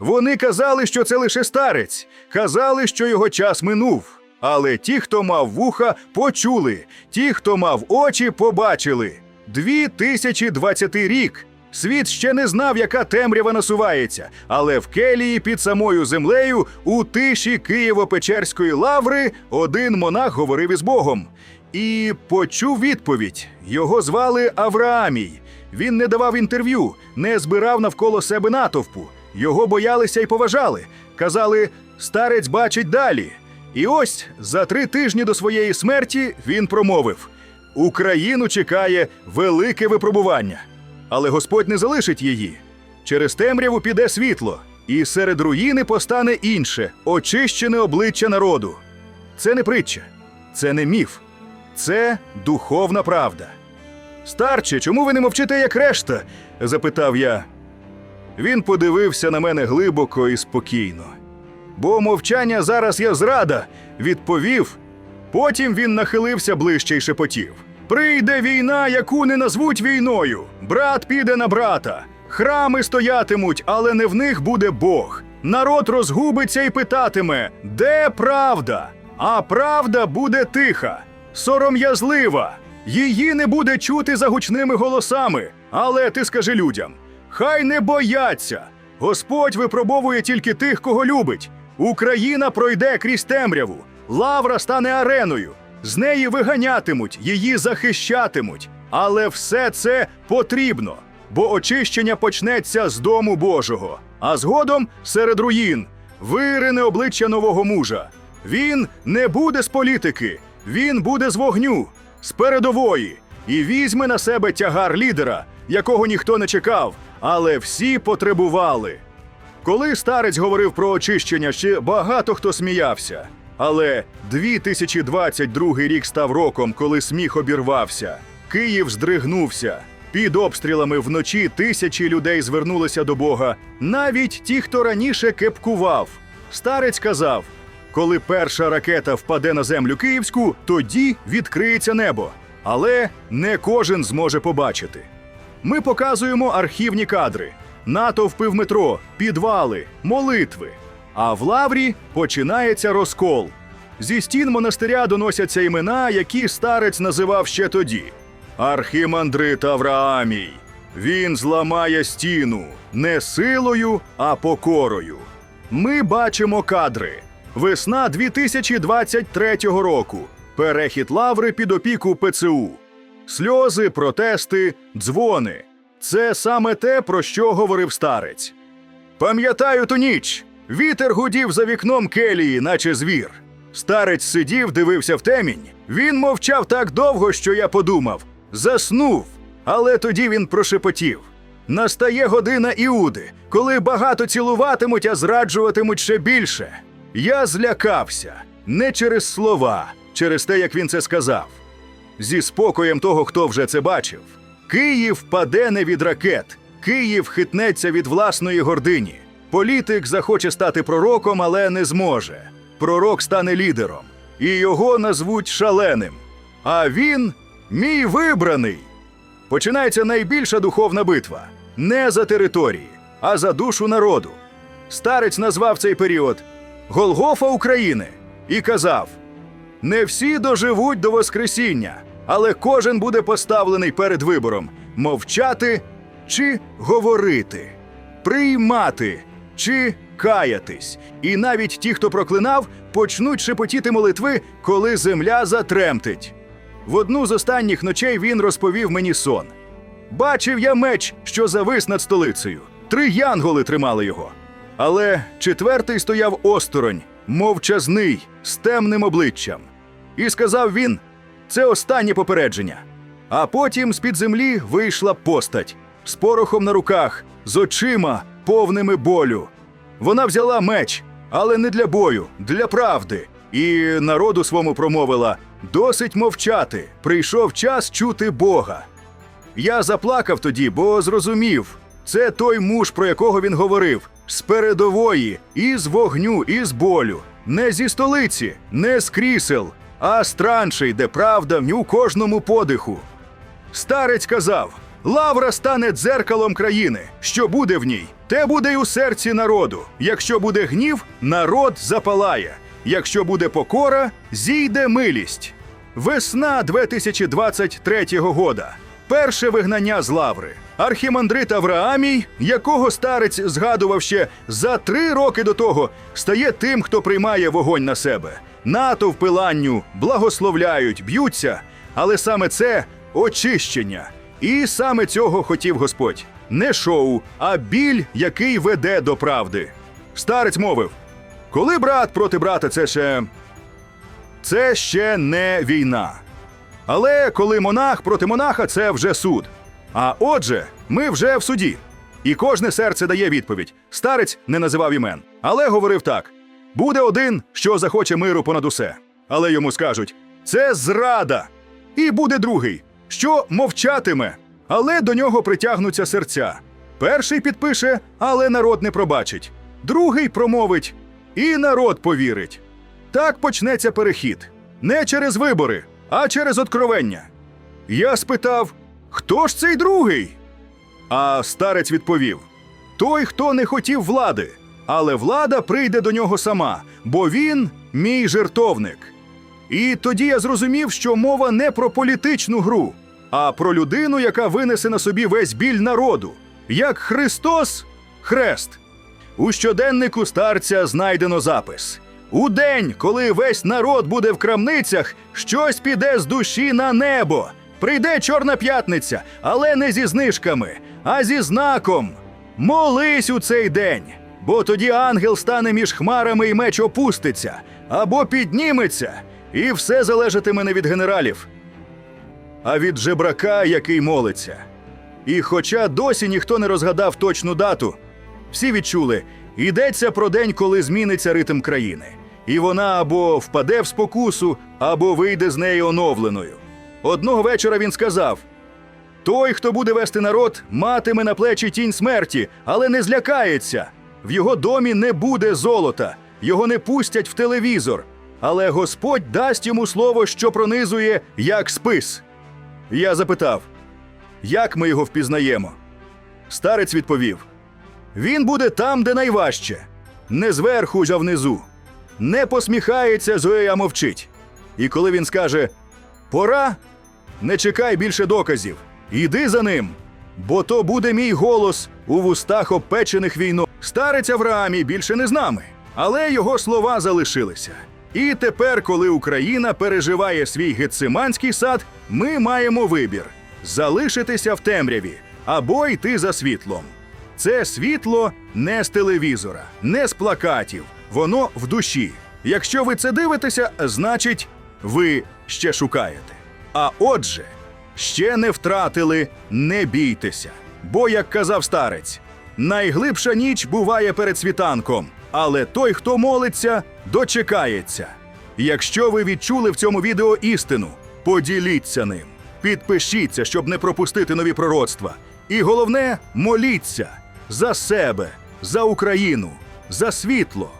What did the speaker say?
Вони казали, що це лише старець, казали, що його час минув. Але ті, хто мав вуха, почули, ті, хто мав очі, побачили. 2020 рік. Світ ще не знав, яка темрява насувається, але в келії під самою землею, у тиші Києво-Печерської лаври, один монах говорив із Богом. І почув відповідь. Його звали Авраамій. Він не давав інтерв'ю, не збирав навколо себе натовпу. Його боялися і поважали. Казали, старець бачить далі. І ось за три тижні до своєї смерті він промовив: Україну чекає велике випробування. Але Господь не залишить її. Через темряву піде світло, і серед руїни постане інше, очищене обличчя народу. Це не притча, це не міф, це духовна правда. Старче, чому ви не мовчите, як решта? запитав я. Він подивився на мене глибоко і спокійно. Бо мовчання зараз я зрада, відповів. Потім він нахилився ближче й шепотів. Прийде війна, яку не назвуть війною. Брат піде на брата. Храми стоятимуть, але не в них буде Бог. Народ розгубиться і питатиме, де правда? А правда буде тиха, сором'язлива. Її не буде чути за гучними голосами. Але ти скажи людям: хай не бояться. Господь випробовує тільки тих, кого любить. Україна пройде крізь темряву, лавра стане ареною. З неї виганятимуть, її захищатимуть. Але все це потрібно, бо очищення почнеться з дому Божого, а згодом серед руїн вирине обличчя нового мужа. Він не буде з політики, він буде з вогню, з передової, і візьме на себе тягар лідера, якого ніхто не чекав, але всі потребували. Коли старець говорив про очищення, ще багато хто сміявся. Але 2022 рік став роком, коли сміх обірвався. Київ здригнувся. Під обстрілами вночі тисячі людей звернулися до Бога, навіть ті, хто раніше кепкував. Старець казав: коли перша ракета впаде на землю київську, тоді відкриється небо. Але не кожен зможе побачити. Ми показуємо архівні кадри, натовпи в метро, підвали, молитви. А в лаврі починається розкол. Зі стін монастиря доносяться імена, які старець називав ще тоді. Архімандрит Авраамій. Він зламає стіну не силою, а покорою. Ми бачимо кадри. Весна 2023 року. Перехід лаври під опіку ПЦУ. Сльози, протести, дзвони. Це саме те, про що говорив старець. Пам'ятаю ту ніч. Вітер гудів за вікном келії, наче звір. Старець сидів, дивився в темінь. Він мовчав так довго, що я подумав. Заснув. Але тоді він прошепотів. Настає година Іуди, коли багато цілуватимуть, а зраджуватимуть ще більше. Я злякався не через слова, через те, як він це сказав. Зі спокоєм того, хто вже це бачив. Київ паде не від ракет, Київ хитнеться від власної гордині. Політик захоче стати пророком, але не зможе. Пророк стане лідером, і його назвуть шаленим. А він мій вибраний. Починається найбільша духовна битва не за території, а за душу народу. Старець назвав цей період Голгофа України і казав: не всі доживуть до Воскресіння, але кожен буде поставлений перед вибором мовчати чи говорити, приймати чи каятись. І навіть ті, хто проклинав, почнуть шепотіти молитви, коли земля затремтить. В одну з останніх ночей він розповів мені сон. Бачив я меч, що завис над столицею. Три янголи тримали його. Але четвертий стояв осторонь, мовчазний, з темним обличчям. І сказав він: це останнє попередження. А потім з-під землі вийшла постать з порохом на руках, з очима, повними болю. Вона взяла меч, але не для бою, для правди. І народу свому промовила: досить мовчати, прийшов час чути Бога. Я заплакав тоді, бо зрозумів, це той муж, про якого він говорив, з передової, із вогню, із болю, не зі столиці, не з крісел, а з траншей, де правда в у кожному подиху. Старець казав: Лавра стане дзеркалом країни. Що буде в ній, те буде й у серці народу. Якщо буде гнів, народ запалає. Якщо буде покора, зійде милість. Весна 2023 года. Перше вигнання з лаври. Архімандрит Авраамій, якого старець згадував ще за три роки до того, стає тим, хто приймає вогонь на себе. Натовпи ланню благословляють, б'ються, але саме це очищення. І саме цього хотів Господь. Не шоу, а біль, який веде до правди. Старець мовив: коли брат проти брата, це ще. Це ще не війна. Але коли монах проти монаха, це вже суд. А отже, ми вже в суді. І кожне серце дає відповідь. Старець не називав імен, але говорив так: буде один, що захоче миру понад усе. Але йому скажуть: це зрада. І буде другий, що мовчатиме, але до нього притягнуться серця. Перший підпише, але народ не пробачить. Другий промовить, і народ повірить. Так почнеться перехід. Не через вибори, а через откровення. Я спитав, хто ж цей другий? А старець відповів: той, хто не хотів влади, але влада прийде до нього сама, бо він мій жертовник. І тоді я зрозумів, що мова не про політичну гру, а про людину, яка винесе на собі весь біль народу, як Христос хрест. У щоденнику старця знайдено запис. У день, коли весь народ буде в крамницях, щось піде з душі на небо. Прийде Чорна п'ятниця, але не зі знижками, а зі знаком. Молись у цей день, бо тоді ангел стане між хмарами і меч опуститься, або підніметься, і все залежатиме не від генералів, а від жебрака, який молиться. І хоча досі ніхто не розгадав точну дату, всі відчули, йдеться про день, коли зміниться ритм країни, і вона або впаде в спокусу, або вийде з неї оновленою. Одного вечора він сказав: той, хто буде вести народ, матиме на плечі тінь смерті, але не злякається. В його домі не буде золота, його не пустять в телевізор. Але Господь дасть йому слово, що пронизує як спис. Я запитав, як ми його впізнаємо? Старець відповів: він буде там, де найважче, не зверху а внизу. Не посміхається, Зоя мовчить. І коли він скаже Пора, не чекай більше доказів. Іди за ним, бо то буде мій голос у вустах обпечених війною. Старець Авраамій більше не з нами, але його слова залишилися. І тепер, коли Україна переживає свій гециманський сад, ми маємо вибір залишитися в темряві або йти за світлом. Це світло не з телевізора, не з плакатів, воно в душі. Якщо ви це дивитеся, значить, ви ще шукаєте. А отже, ще не втратили, не бійтеся. Бо, як казав старець, найглибша ніч буває перед світанком, але той, хто молиться, дочекається. Якщо ви відчули в цьому відео істину, поділіться ним, підпишіться, щоб не пропустити нові пророцтва. І головне, моліться за себе, за Україну, за світло.